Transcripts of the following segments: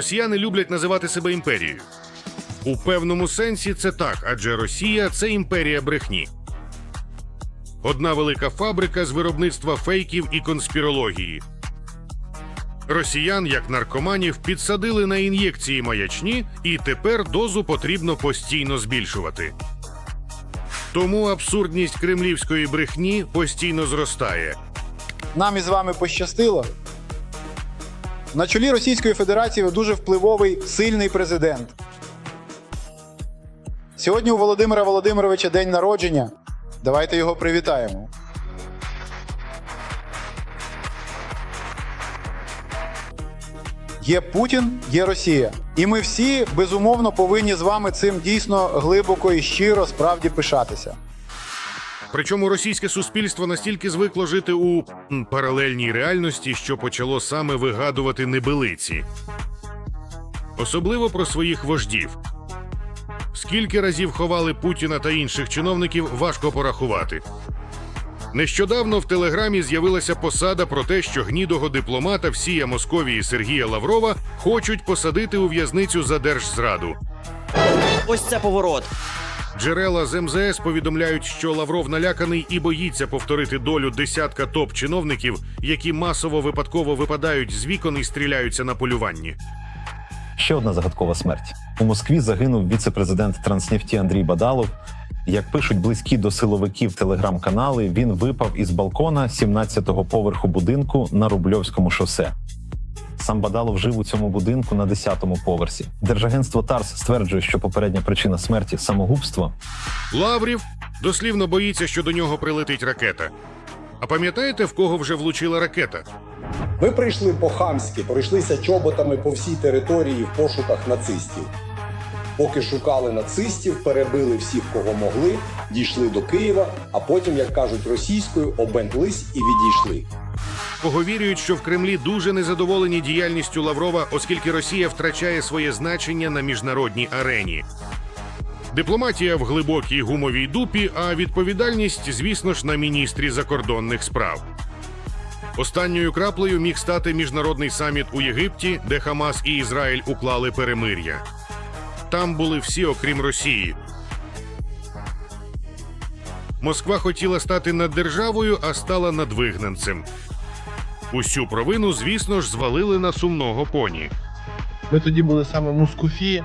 Росіяни люблять називати себе імперією. У певному сенсі це так, адже Росія це імперія брехні. Одна велика фабрика з виробництва фейків і конспірології. Росіян, як наркоманів, підсадили на ін'єкції маячні, і тепер дозу потрібно постійно збільшувати. Тому абсурдність кремлівської брехні постійно зростає. Нам із вами пощастило. На чолі Російської Федерації дуже впливовий сильний президент. Сьогодні у Володимира Володимировича день народження. Давайте його привітаємо. Є Путін, є Росія. І ми всі безумовно повинні з вами цим дійсно глибоко і щиро справді пишатися. Причому російське суспільство настільки звикло жити у паралельній реальності, що почало саме вигадувати небилиці. Особливо про своїх вождів. Скільки разів ховали Путіна та інших чиновників, важко порахувати. Нещодавно в телеграмі з'явилася посада про те, що гнідого дипломата всія Московії Сергія Лаврова хочуть посадити у в'язницю за держзраду. Ось це поворот. Джерела з МЗС повідомляють, що Лавров наляканий і боїться повторити долю десятка топ-чиновників, які масово випадково випадають з вікон і стріляються на полюванні. Ще одна загадкова смерть. У Москві загинув віце-президент Транснефті Андрій Бадалов. Як пишуть близькі до силовиків телеграм-канали, він випав із балкона 17-го поверху будинку на Рубльовському шосе. Сам Бадалов жив у цьому будинку на 10-му поверсі. Держагентство ТАРС стверджує, що попередня причина смерті самогубство. Лаврів дослівно боїться, що до нього прилетить ракета. А пам'ятаєте, в кого вже влучила ракета? Ви прийшли по-хамськи, пройшлися чоботами по всій території в пошуках нацистів. Поки шукали нацистів, перебили всіх, кого могли, дійшли до Києва, а потім, як кажуть російською, обентлись і відійшли. Поговірюють, що в Кремлі дуже незадоволені діяльністю Лаврова, оскільки Росія втрачає своє значення на міжнародній арені. Дипломатія в глибокій гумовій дупі, а відповідальність, звісно ж, на міністрі закордонних справ. Останньою краплею міг стати міжнародний саміт у Єгипті, де Хамас і Ізраїль уклали перемир'я. Там були всі, окрім Росії. Москва хотіла стати наддержавою, а стала надвигнанцем. Усю провину, звісно ж, звалили на сумного поні. Ми тоді були саме Мускуфі.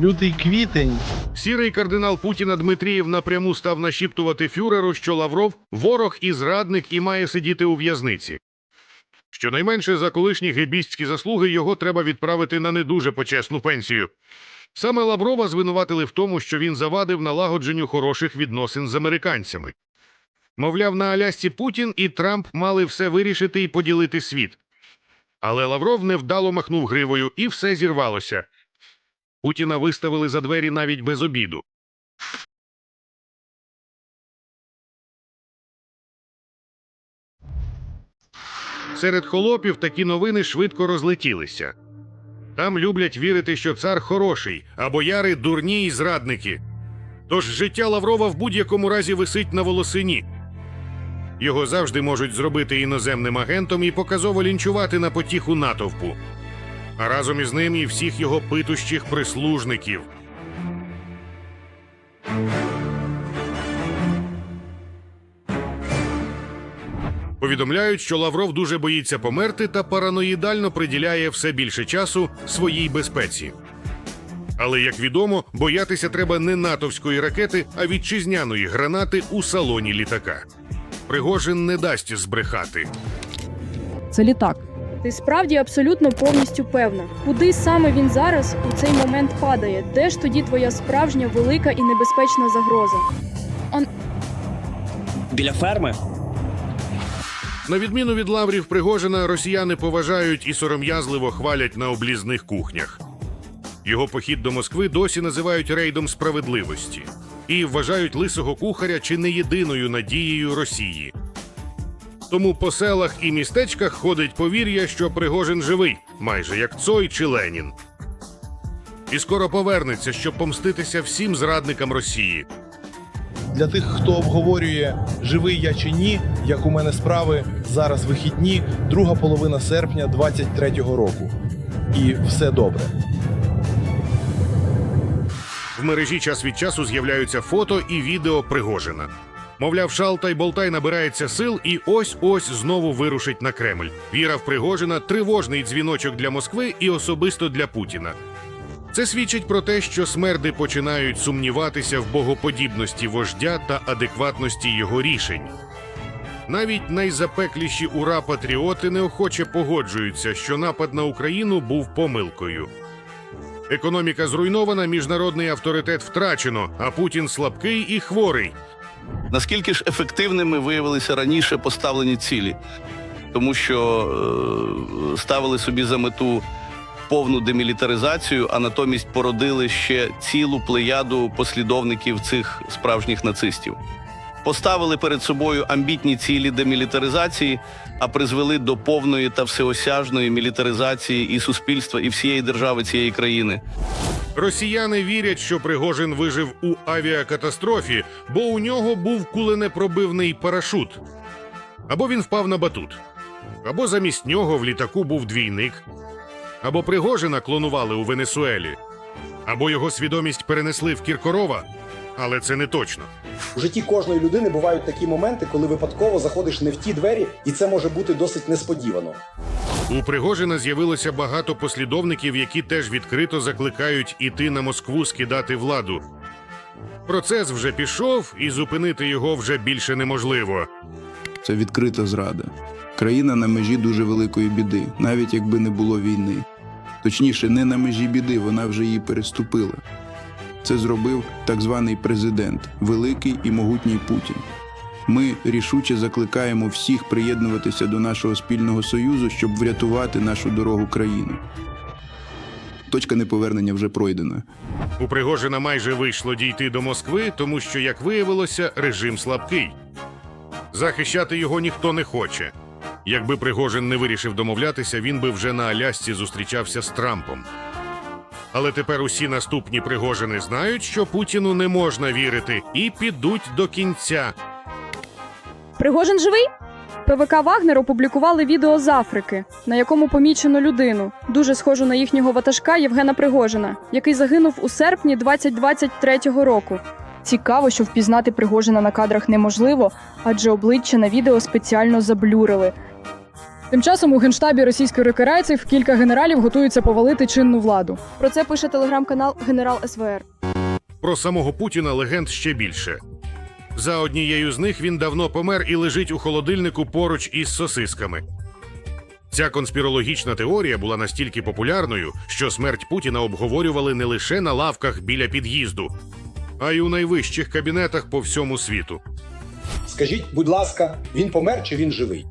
Лютий квітень. Сірий кардинал Путіна Дмитрієв напряму став нашіптувати фюреру, що Лавров ворог і зрадник і має сидіти у в'язниці. Щонайменше за колишні гебістські заслуги його треба відправити на не дуже почесну пенсію. Саме Лаврова звинуватили в тому, що він завадив налагодженню хороших відносин з американцями. Мовляв, на Алясці Путін і Трамп мали все вирішити і поділити світ. Але Лавров невдало махнув гривою, і все зірвалося. Путіна виставили за двері навіть без обіду. Серед холопів такі новини швидко розлетілися. Там люблять вірити, що цар хороший, а бояри дурні й зрадники. Тож життя Лаврова в будь-якому разі висить на волосині. Його завжди можуть зробити іноземним агентом і показово лінчувати на потіху натовпу а разом із ним і всіх його питущих прислужників. Повідомляють, що Лавров дуже боїться померти та параноїдально приділяє все більше часу своїй безпеці. Але, як відомо, боятися треба не натовської ракети, а вітчизняної гранати у салоні літака. Пригожин не дасть збрехати. Це літак. Ти справді абсолютно повністю певна, куди саме він зараз у цей момент падає? Де ж тоді твоя справжня велика і небезпечна загроза? Біля ферми. На відміну від лаврів Пригожина, росіяни поважають і сором'язливо хвалять на облізних кухнях. Його похід до Москви досі називають рейдом справедливості і вважають лисого кухаря чи не єдиною надією Росії. Тому по селах і містечках ходить повір'я, що Пригожин живий, майже як Цой чи Ленін. І скоро повернеться, щоб помститися всім зрадникам Росії. Для тих, хто обговорює, живий я чи ні, як у мене справи зараз вихідні, друга половина серпня 23-го року. і все добре. В мережі час від часу з'являються фото і відео Пригожина. Мовляв, шалтай болтай набирається сил і ось ось знову вирушить на Кремль. Віра в Пригожина тривожний дзвіночок для Москви і особисто для Путіна. Це свідчить про те, що смерди починають сумніватися в богоподібності вождя та адекватності його рішень. Навіть найзапекліші ура патріоти неохоче погоджуються, що напад на Україну був помилкою. Економіка зруйнована, міжнародний авторитет втрачено, а Путін слабкий і хворий. Наскільки ж ефективними виявилися раніше поставлені цілі, тому що е, ставили собі за мету повну демілітаризацію, а натомість породили ще цілу плеяду послідовників цих справжніх нацистів. Поставили перед собою амбітні цілі демілітаризації, а призвели до повної та всеосяжної мілітаризації і суспільства, і всієї держави цієї країни. Росіяни вірять, що Пригожин вижив у авіакатастрофі, бо у нього був куленепробивний парашут. Або він впав на батут, або замість нього в літаку був двійник, або Пригожина клонували у Венесуелі, або його свідомість перенесли в Кіркорова, але це не точно. У житті кожної людини бувають такі моменти, коли випадково заходиш не в ті двері, і це може бути досить несподівано. У Пригожина з'явилося багато послідовників, які теж відкрито закликають іти на Москву скидати владу. Процес вже пішов, і зупинити його вже більше неможливо. Це відкрита зрада. Країна на межі дуже великої біди, навіть якби не було війни. Точніше, не на межі біди, вона вже її переступила. Це зробив так званий президент, великий і могутній Путін. Ми рішуче закликаємо всіх приєднуватися до нашого спільного союзу, щоб врятувати нашу дорогу країни. Точка неповернення вже пройдена. У Пригожина майже вийшло дійти до Москви, тому що, як виявилося, режим слабкий. Захищати його ніхто не хоче. Якби Пригожин не вирішив домовлятися, він би вже на Алясці зустрічався з Трампом. Але тепер усі наступні Пригожини знають, що Путіну не можна вірити, і підуть до кінця. Пригожин живий? ПВК Вагнер опублікували відео з Африки, на якому помічено людину, дуже схожу на їхнього ватажка Євгена Пригожина, який загинув у серпні 2023 року. Цікаво, що впізнати Пригожина на кадрах неможливо, адже обличчя на відео спеціально заблюрили. Тим часом у генштабі російських рекерайців кілька генералів готуються повалити чинну владу. Про це пише телеграм-канал Генерал СВР. Про самого Путіна легенд ще більше. За однією з них він давно помер і лежить у холодильнику поруч із сосисками. Ця конспірологічна теорія була настільки популярною, що смерть Путіна обговорювали не лише на лавках біля під'їзду, а й у найвищих кабінетах по всьому світу. Скажіть, будь ласка, він помер чи він живий?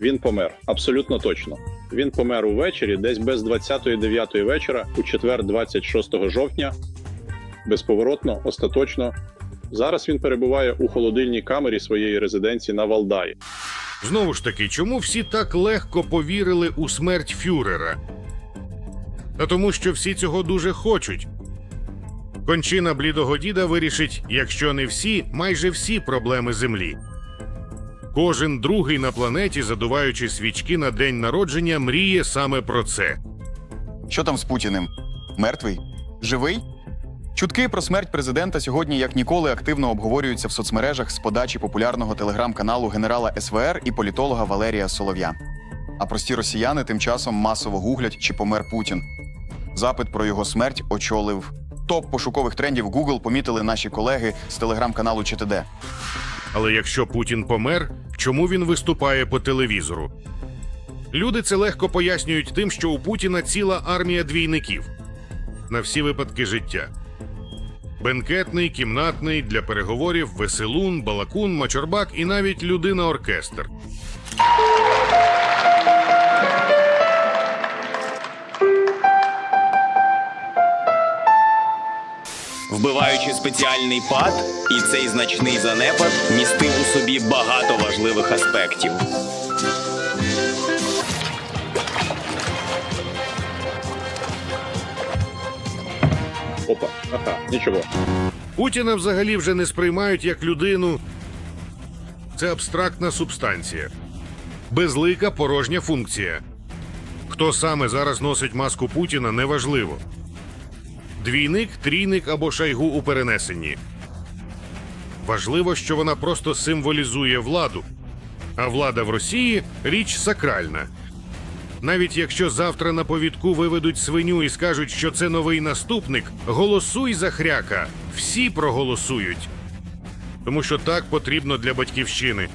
Він помер абсолютно точно. Він помер увечері, десь без 29-ї вечора, у четвер, 26 жовтня, безповоротно, остаточно. Зараз він перебуває у холодильній камері своєї резиденції на Валдаї. Знову ж таки, чому всі так легко повірили у смерть фюрера? Та тому, що всі цього дуже хочуть. Кончина блідого діда вирішить, якщо не всі, майже всі проблеми землі. Кожен другий на планеті, задуваючи свічки на день народження, мріє саме про це. Що там з Путіним? Мертвий? Живий? Чутки про смерть президента сьогодні як ніколи активно обговорюються в соцмережах з подачі популярного телеграм-каналу генерала СВР і політолога Валерія Солов'я. А прості росіяни тим часом масово гуглять, чи помер Путін. Запит про його смерть очолив. Топ пошукових трендів Google помітили наші колеги з телеграм-каналу ЧТД. Але якщо Путін помер, чому він виступає по телевізору? Люди це легко пояснюють тим, що у Путіна ціла армія двійників на всі випадки життя. Бенкетний, кімнатний для переговорів, веселун, балакун, мачорбак і навіть людина-оркестр. Вбиваючи спеціальний пад, і цей значний занепад містив у собі багато важливих аспектів. Опа, ага, нічого. Путіна взагалі вже не сприймають як людину. Це абстрактна субстанція, безлика порожня функція. Хто саме зараз носить маску Путіна, неважливо. Двійник, трійник або шайгу у перенесенні. Важливо, що вона просто символізує владу. А влада в Росії річ сакральна. Навіть якщо завтра на повідку виведуть свиню і скажуть, що це новий наступник, голосуй за хряка. Всі проголосують. Тому що так потрібно для батьківщини.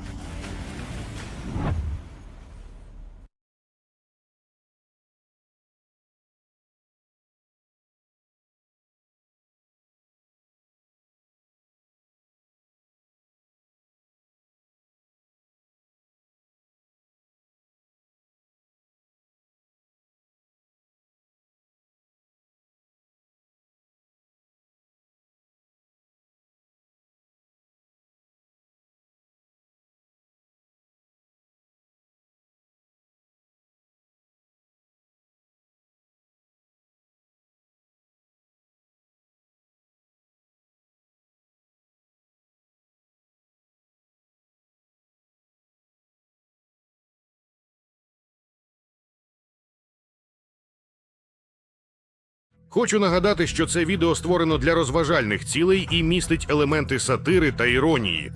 Хочу нагадати, що це відео створено для розважальних цілей і містить елементи сатири та іронії.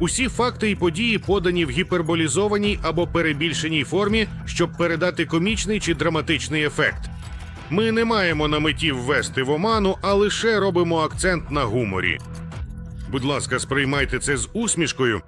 Усі факти і події подані в гіперболізованій або перебільшеній формі, щоб передати комічний чи драматичний ефект. Ми не маємо на меті ввести в оману, а лише робимо акцент на гуморі. Будь ласка, сприймайте це з усмішкою